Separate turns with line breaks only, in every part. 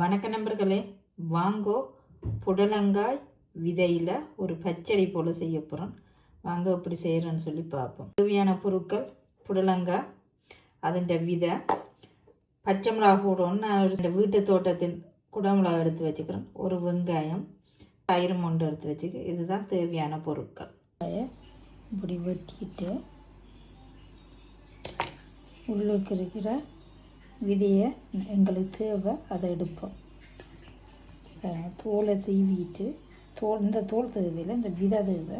வணக்க நண்பர்களே வாங்கோ. புடலங்காய் விதையில் ஒரு பச்சடி போல் செய்ய போகிறோம் வாங்க இப்படி செய்கிறோன்னு சொல்லி பார்ப்போம். தேவையான பொருட்கள் புடலங்காய் அதுண்ட விதை பச்சை மிளகா போடணும்னு நான் வீட்டு தோட்டத்தின் குடமிளகா எடுத்து வச்சுக்கிறேன் ஒரு வெங்காயம் தயிர் மொண்டு எடுத்து வச்சுக்க இதுதான் தேவையான பொருட்கள். இப்படி வெட்டிட்டு உள்ளுக்கு இருக்கிற விதையை எங்களுக்கு தேவை அதை எடுப்போம். தோலை சீவிட்டு தோல் இந்த தோல் தேவையில் இந்த விதை தேவை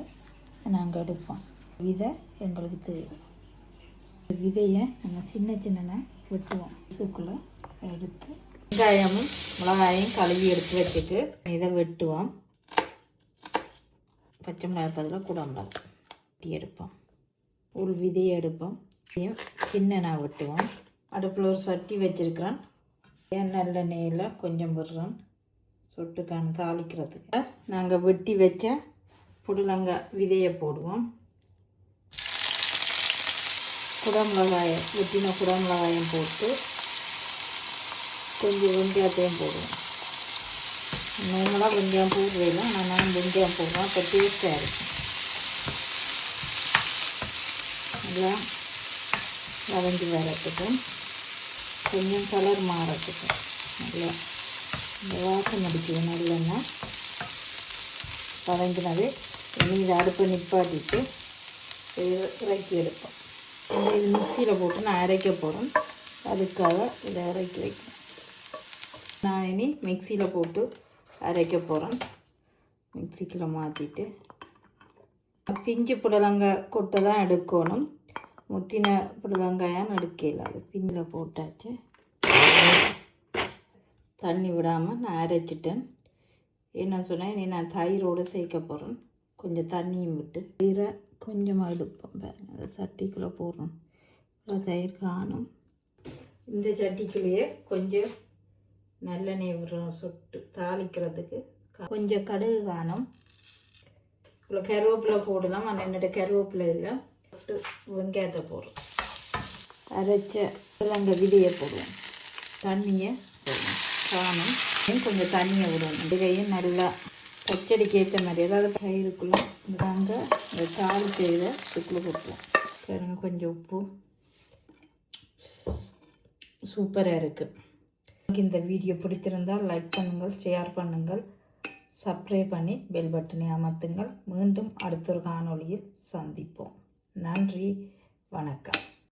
நாங்கள் எடுப்போம். விதை எங்களுக்கு தேவை. விதையை நம்ம சின்ன சின்ன வெட்டுவோம். சுக்குள்ளே அதை எடுத்து வெங்காயமும் மிளகாயும் கழுவி எடுத்து வச்சுட்டு இதை வெட்டுவோம். பச்சை மிளகாய் பதிலாக கூட மிளகாய் வெட்டி எடுப்போம். ஒரு விதையை எடுப்போம். சின்னனாக வெட்டுவோம். அடுப்பில் ஒரு சட்டி வச்சுருக்கிறேன். நல்லெண்ணெயில் கொஞ்சம் விடுறோம் சொட்டுக்கான தாளிக்கிறதுக்கு. நாங்கள் வெட்டி வச்ச புடலங்காய் விதையை போடுவோம். குடமிளகாயம் வெட்டின குடமிளகாயம் போட்டு கொஞ்சம் வெங்காயத்தையும் போடுவோம். நார்மலாக வெங்காயம் போடுறதில்ல ஆனால் நான் வெங்காயம் போடுவோம் அப்போ டேஸ்ட்டாக இருக்கும். நல்லா வதங்கி வரத்துக்கும் கொஞ்சம் கலர் மாறத்துக்கும் நல்லா இந்த வாசம் அடிக்குது நல்லெண்ணெய் வதங்கினது இனி இதை அடுப்பை நிப்பாட்டிட்டு இறக்கி எடுப்போம் இந்த இது மிக்சியில் போட்டு நான் அரைக்க போகிறேன் அதுக்காக இதை இறக்கி வைக்கிறேன் நான் இனி மிக்சியில் போட்டு அரைக்க போகிறேன் மிக்சிக்கில் மாற்றிட்டு பிஞ்சு புடலங்க கொட்டை தான் எடுக்கணும் முத்தின புடுலங்காயாம் நடுக்கையில் அது பிஞ்சில் போட்டாச்சு. தண்ணி விடாமல் நான் அரைச்சிட்டேன். என்ன சொன்னேன்? இனி நான் தயிரோடு சேர்க்க போகிறேன். கொஞ்சம் தண்ணியும் விட்டு தயிரை கொஞ்சமாக எடுப்போம் பாருங்க. அதை சட்டிக்குள்ளே போடுறோம். தயிர் காணும். இந்த சட்டிக்குள்ளேயே கொஞ்சம் நல்லெண்ணெய் விடுறோம் சொட்டு. தாளிக்கிறதுக்கு கொஞ்சம் கடுகு காணும். இவ்வளோ கருவேப்பிலை போடலாம். ஆனால் என்னோட கருவேப்பிலை இல்லை. போட்டு வெங்காயத்தை போடுறோம். அரைச்ச கிழங்க விதையை போடுவோம். தண்ணியை போடுவோம். சாணம் கொஞ்சம் தண்ணியை விடுவோம். விடுகையும் நல்லா பச்சடிக்கு ஏற்ற மாதிரி. ஏதாவது பயிருக்குள்ள இதாங்க இந்த தாள் செய்த சுக்குள்ள கொடுப்போம் பாருங்க கொஞ்சம் உப்பு சூப்பராக இருக்குது இந்த வீடியோ பிடித்திருந்தால் லைக் பண்ணுங்கள் ஷேர் பண்ணுங்கள். சப்ஸ்கிரைப் பண்ணி பெல் பட்டனை அமர்த்துங்கள். மீண்டும் அடுத்த ஒரு காணொளியில் சந்திப்போம். நன்றி வணக்கம்.